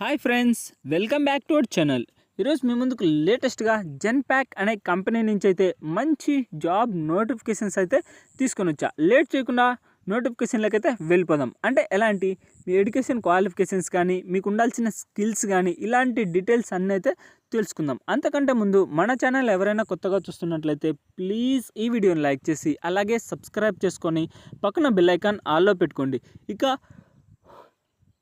Hi friends welcome back to our channel. ఈరోజు మీ ముందుకు లేటెస్ట్గా జెన్ ప్యాక్ అనే కంపెనీ నుంచి అయితే మంచి జాబ్ నోటిఫికేషన్స్ అయితే తీసుకొని వచ్చా. లేట్ చేయకుండా నోటిఫికేషన్లకైతే అయితే వెళ్ళిపోదాం. అంటే ఎలాంటి మీ ఎడ్యుకేషన్ క్వాలిఫికేషన్స్ కానీ మీకు ఉండాల్సిన స్కిల్స్ కానీ ఇలాంటి డీటెయిల్స్ అన్నీ అయితే తెలుసుకుందాం. అంతకంటే ముందు మన ఛానల్ ఎవరైనా కొత్తగా చూస్తున్నట్లయితే ప్లీజ్ ఈ వీడియోని లైక్ చేసి అలాగే సబ్స్క్రైబ్ చేసుకొని పక్కన బెల్ ఐకాన్ ఆల్లో పెట్టుకోండి. ఇక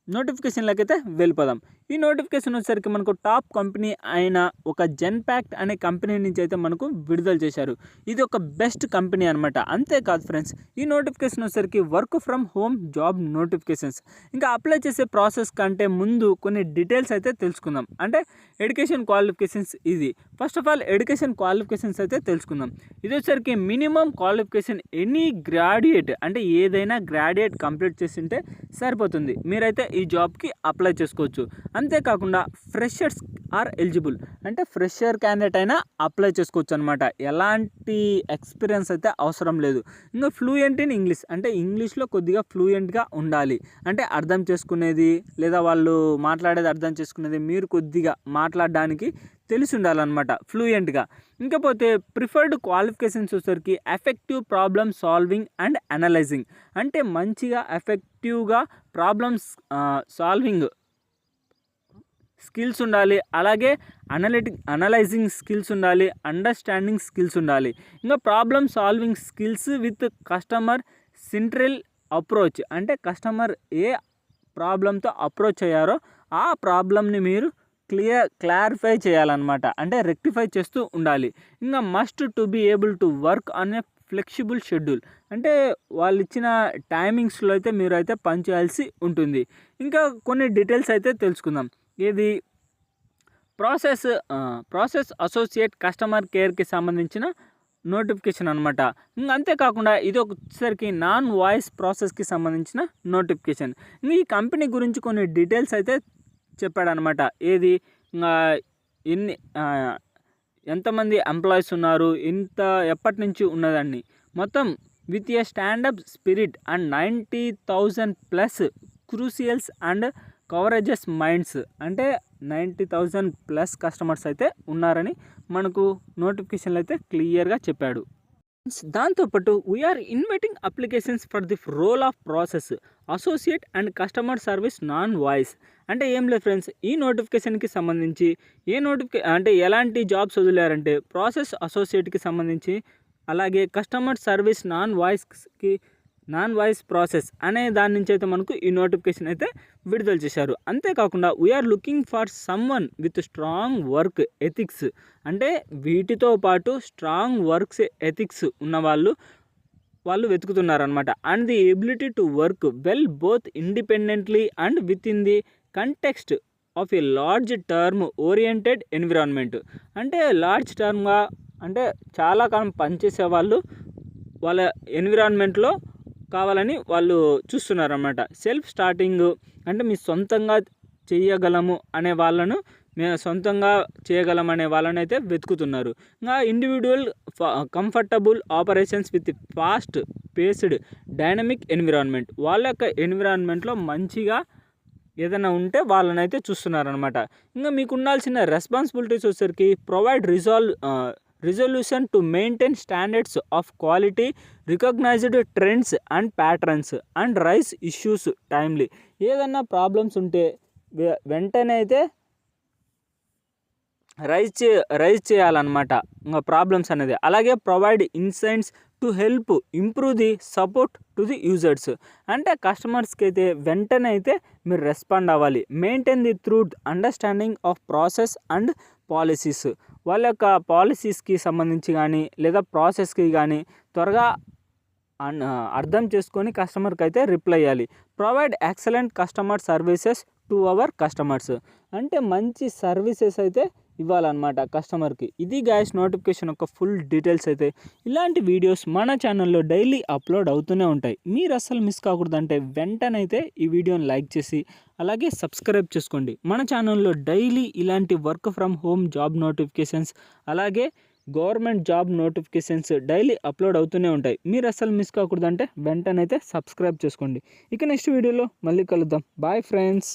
నోటిఫికేషన్లకైతే వెళ్ళిపోదాం. ఈ నోటిఫికేషన్ వచ్చేసరికి మనకు టాప్ కంపెనీ అయిన ఒక జెన్ ప్యాక్ట్ అనే కంపెనీ నుంచి అయితే మనకు విడుదల చేశారు. ఇది ఒక బెస్ట్ కంపెనీ అనమాట అంతేకాదు ఫ్రెండ్స్ ఈ నోటిఫికేషన్ వచ్చేసరికి work from home job notifications. ఇంకా అప్లై చేసే ప్రాసెస్ కంటే ముందు కొన్ని డీటెయిల్స్ అయితే తెలుసుకుందాం. అంటే ఎడ్యుకేషన్ క్వాలిఫికేషన్స్ ఇది. First of all education qualifications అయితే తెలుసుకుందాం. ఇది వచ్చేసరికి మినిమం క్వాలిఫికేషన్ ఎనీ గ్రాడ్యుయేట్ అంటే ఏదైనా గ్రాడ్యుయేట్ కంప్లీట్ చేసి ఉంటే సరిపోతుంది. మీరైతే ఈ జాబ్కి అప్లై చేసుకోవచ్చు. అంతేకాకుండా ఫ్రెషర్స్ ఆర్ ఎలిజిబుల్. అంటే ఫ్రెషర్ క్యాండిడేట్ అయినా అప్లై చేసుకోవచ్చు అనమాట ఎలాంటి ఎక్స్పీరియన్స్ అయితే అవసరం లేదు. ఇంకా ఫ్లూయెంట్ ఇన్ ఇంగ్లీష్. అంటే ఇంగ్లీష్లో కొద్దిగా ఫ్లూయెంట్గా ఉండాలి. అంటే అర్థం చేసుకునేది లేదా వాళ్ళు మాట్లాడేది అర్థం చేసుకునేది మీరు కొద్దిగా మాట్లాడడానికి తెలిసి ఉండాలన్నమాట ఫ్లూయెంట్గా. ఇంకపోతే ప్రిఫర్డ్ క్వాలిఫికేషన్స్ వచ్చేసరికి effective problem solving and analyzing. అంటే మంచిగా ఎఫెక్టివ్గా ప్రాబ్లమ్స్ సాల్వింగ్ స్కిల్స్ ఉండాలి. అలాగే అనలిటిక్ అనలైజింగ్ స్కిల్స్ ఉండాలి. అండర్స్టాండింగ్ స్కిల్స్ ఉండాలి. ఇంకా problem solving skills with customer central approach అంటే కస్టమర్ ఏ ప్రాబ్లంతో అప్రోచ్ అయ్యారో ఆ ప్రాబ్లమ్ని మీరు క్లియర్ క్లారిఫై చేయాలన్నమాట. అంటే రెక్టిఫై చేస్తూ ఉండాలి. ఇంకా must to be able to work on flexible schedule అంటే వాళ్ళు ఇచ్చిన టైమింగ్స్లో అయితే మీరు అయితే పనిచేయాల్సి ఉంటుంది. ఇంకా కొన్ని డీటెయిల్స్ అయితే తెలుసుకుందాం. ఇది ప్రాసెస్ ప్రాసెస్ అసోసియేట్ కస్టమర్ కేర్కి సంబంధించిన నోటిఫికేషన్ అనమాట ఇంకా అంతేకాకుండా ఇది ఒకసారికి నాన్ వాయిస్ ప్రాసెస్కి సంబంధించిన నోటిఫికేషన్. ఈ కంపెనీ గురించి కొన్ని డీటెయిల్స్ అయితే చెప్పాడనమాట ఏది? ఇంకా ఎన్ని ఎంతమంది ఎంప్లాయీస్ ఉన్నారు? ఇంత ఎప్పటి నుంచి ఉన్నదాన్ని? మొత్తం with a stand up spirit and ninety thousand plus crucials and coverages minds అంటే నైంటీ థౌజండ్ ప్లస్ కస్టమర్స్ అయితే ఉన్నారని మనకు నోటిఫికేషన్లు అయితే క్లియర్గా చెప్పాడు. దాంతోపాటు we are inviting applications for the role of process associate and customer service non voice అంటే ఏం లేదు ఫ్రెండ్స్ ఈ నోటిఫికేషన్కి సంబంధించి ఏ నోటిఫికే అంటే ఎలాంటి జాబ్స్ వదిలేరంటే ప్రాసెస్ అసోసియేట్కి సంబంధించి అలాగే కస్టమర్ సర్వీస్ నాన్ వాయిస్కి నాన్ వాయిస్ ప్రాసెస్ అనే దాని నుంచి అయితే మనకు ఈ నోటిఫికేషన్ అయితే విడుదల చేశారు. అంతేకాకుండా we are looking for someone with strong work ethics అంటే వీటితో పాటు స్ట్రాంగ్ వర్క్స్ ఎథిక్స్ ఉన్నవాళ్ళు వాళ్ళు వెతుకుతున్నారనమాట and the ability to work well both independently and with in the context of a large term oriented environment అంటే large టర్మ్గా అంటే చాలా కాలం పనిచేసే వాళ్ళు వాళ్ళ ఎన్విరాన్మెంట్లో కావాలని వాళ్ళు చూస్తున్నారన్నమాట. సెల్ఫ్ స్టార్టింగ్ అంటే మీ సొంతంగా చేయగలము అనే వాళ్ళను మేము సొంతంగా చేయగలం అనే వాళ్ళని అయితే వెతుకుతున్నారు. ఇంకా individual comfortable operations with fast paced dynamic environment వాళ్ళ యొక్క ఎన్విరాన్మెంట్లో మంచిగా ఏదైనా ఉంటే వాళ్ళని అయితే చూస్తున్నారనమాట ఇంకా మీకు ఉండాల్సిన రెస్పాన్సిబిలిటీస్ వచ్చేసరికి provide resolve resolution to maintain standards of quality recognized trends and patterns and rise issues timely ఏదన్నా ప్రాబ్లమ్స్ ఉంటే వెంటనే అయితే రైజ్ చే రైజ్ చేయాలన్నమాట. ఇంకా ప్రాబ్లమ్స్ అనేది. అలాగే provide insights to help improve the support to the users అంటే కస్టమర్స్కి అయితే వెంటనే అయితే మీరు రెస్పాండ్ అవ్వాలి. Maintain the through understanding of process and policies వాళ్ళ యొక్క పాలసీస్కి సంబంధించి కానీ లేదా ప్రాసెస్కి కానీ త్వరగా అర్థం చేసుకొని కస్టమర్కి అయితే reply అయ్యాలి provide excellent customer services to our customers. అంటే మంచి సర్వీసెస్ అయితే ఇవ్వాలన్నమాట కస్టమర్కి. ఇది గ్యాస్ నోటిఫికేషన్ యొక్క ఫుల్ డీటెయిల్స్ అయితే ఇలాంటి వీడియోస్ మన ఛానల్లో డైలీ అప్లోడ్ అవుతూనే ఉంటాయి. మీరు అస్సలు మిస్ కాకూడదంటే వెంటనైతే ఈ వీడియోని లైక్ చేసి అలాగే సబ్స్క్రైబ్ చేసుకోండి. మన ఛానల్లో డైలీ ఇలాంటి work from home job notifications అలాగే government job notifications daily upload అవుతూనే ఉంటాయి. మీరు అస్సలు మిస్ కాకూడదంటే వెంటనైతే సబ్స్క్రైబ్ చేసుకోండి. ఇక నెక్స్ట్ వీడియోలో మళ్ళీ కలుద్దాం. Bye friends